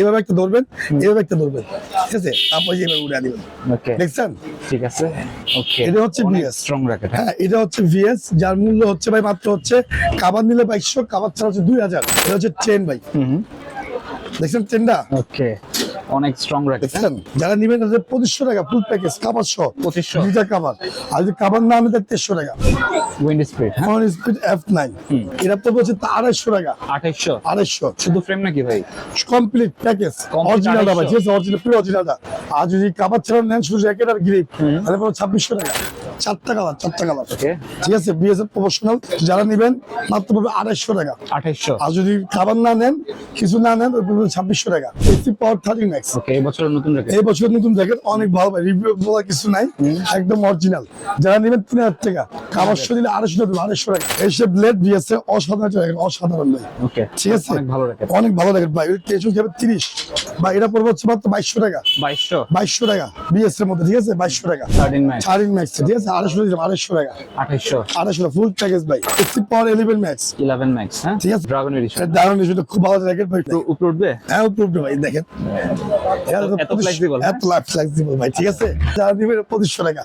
এভাবে একটা ধরবেন এভাবে একটা ধরবেন। ঠিক আছে? তারপর যে এভাবে উড়ে দিবেন। ওকে। দেখছেন? ঠিক আছে। ওকে। এটা হচ্ছে ভিএস স্ট্রং র্যাকেট হ্যাঁ। এটা হচ্ছে ভিএস যার মূল্য হচ্ছে ভাই মাত্র হচ্ছে কাবার নিলে বাইশশো কাবার ছাড়া হচ্ছে দুই হাজার। এটা হচ্ছে চেন ভাই। হুম দেখছেন চেনটা ওকে। অনেক স্ট্রং র্যাকেট দেখছেন? যারা নিবেন তাদের পঁচিশশো টাকা ফুল প্যাকেজ কাবার সহ। 2500 দুইটা কাবার আর যদি কাবার না তেরোশো টাকা। উইন্ড স্পিড হ্যাঁ স্পিড এফ নাইন এটা তো বলছে তা আড়াইশো টাকা। আঠাইশশো আড়াইশো। শুধু ফ্রেম নাকি ভাই? কমপ্লিট প্যাকেজ 250 ঠিক আছে অরিজিনাল পুরো অরিজিনালটা আর যদি কাবার ছাড়া নেন শুধু জ্যাকেট আর গ্রিপ তাহলে ছাব্বিশশো টাকা। চারটা কালার চারটা কালার ঠিক আছে বিএসএফ প্রফেশনাল যারা নেবেন মাত্র পড়বে আড়াইশো টাকা। আঠাইশশো। আর যদি খাবার না নেন কিছু না নেন ছাব্বিশশো টাকা। AC power thirty max. এই বছরের নতুন এই বছর নতুন জ্যাকেট অনেক ভালো রিভিউ কিছু নাই একদম অরিজিনাল যারা নেবেন তিন হাজার টাকা। কাবারশো দিলে আড়াইশো টাকা আড়াইশো টাকা। এইসব ব্লেড দিয়েছে অসাধারণ জ্যাকেট অসাধারণ ভাই ঠিক আছে? অনেক ভালো র্যাকেট অনেক ভালো জ্যাকেট ভাই টেনশন খাবে তিরিশ। বা এটা পড়বে হচ্ছে মাত্র বাইশশো টাকা। বাইশশো। বাইশশো টাকা। বিএস এর মধ্যে ঠিক আছে? বাইশশো টাকা। থার্টিন ম্যাক্স ঠিক আছে? আড়াইশো দিলাম আড়াইশো টাকা। আঠাইশশো আড়াইশো ফুল প্যাকেজ ভাই। Power eleven max eleven max হ্যাঁ? ঠিক আছে। ড্রাগন এডিশন এটা দারুণ খুব ভালো জ্যাকেট ভাই। উপরে উঠবে? হ্যাঁ উপরে ভাই দেখেন। এত flexible? এত ফ্লেক্সিবল ভাই ঠিক আছে? যারা নিবে পঁচিশশো টাকা।